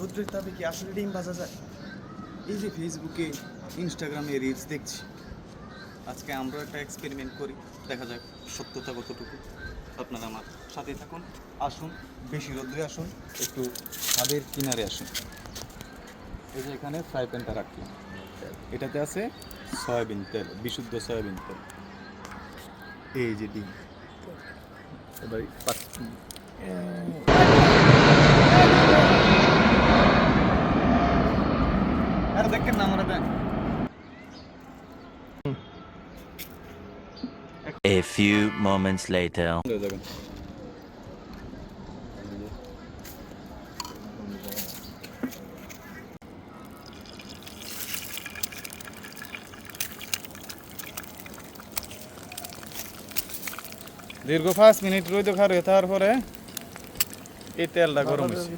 রৌদ্রের তাপে কি আসলে ডিম ভাজা যায়? এই যে ফেসবুকে ইনস্টাগ্রামে রিলস দেখছি। আজকে আমরা একটা এক্সপেরিমেন্ট করি। দেখা যাক সত্যতা কতটুকু। আপনারা আমার সাথে থাকুন। আসুন, বেশি রোদ্রে আসুন, একটু ছাদের কিনারে আসুন। এই যে এখানে ফ্রাই প্যানটা রাখলাম। এটাতে আছে সয়াবিন তেল, বিশুদ্ধ সয়াবিন তেল। এই যে ডিম। এবার দেখেন না আমরা দেখ A few moments later. দীর্ঘ পাঁচ মিনিট রইদ খার হয়ে পরে এই তেলটা গরম হয়েছে।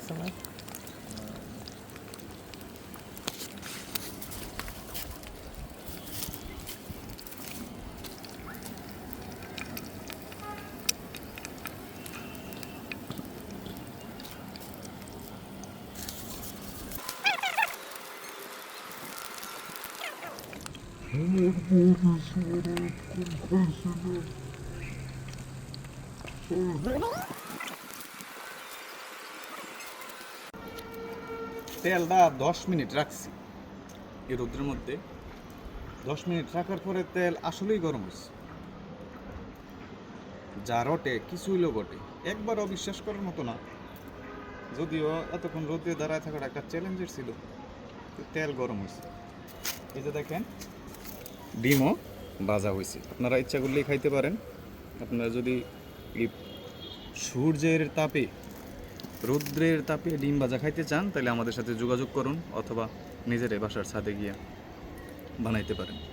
তেলটা দশ মিনিট রাখছি। এই রোদ্রের মধ্যে। দশ মিনিট রাখার পরে তেল আসলেই গরম হয়েছে। যা রটে, কিছুই বটে। একবার অবিশ্বাস করার মতো না। যদিও এতক্ষণ রোদে দাঁড়ায় থাকার একটা চ্যালেঞ্জের ছিল তেল গরম হয়েছে। এই যে দেখেন ডিমও ভাজা হয়েছে। আপনারা ইচ্ছা করলেই খাইতে পারেন। আপনারা যদি এই সূর্যের তাপে, রৌদ্রের তাপে ডিম ভাজা খাইতে চান, তাহলে আমাদের সাথে যোগাযোগ করুন অথবা নিজের বাসার ছাদে গিয়ে বানাইতে পারেন।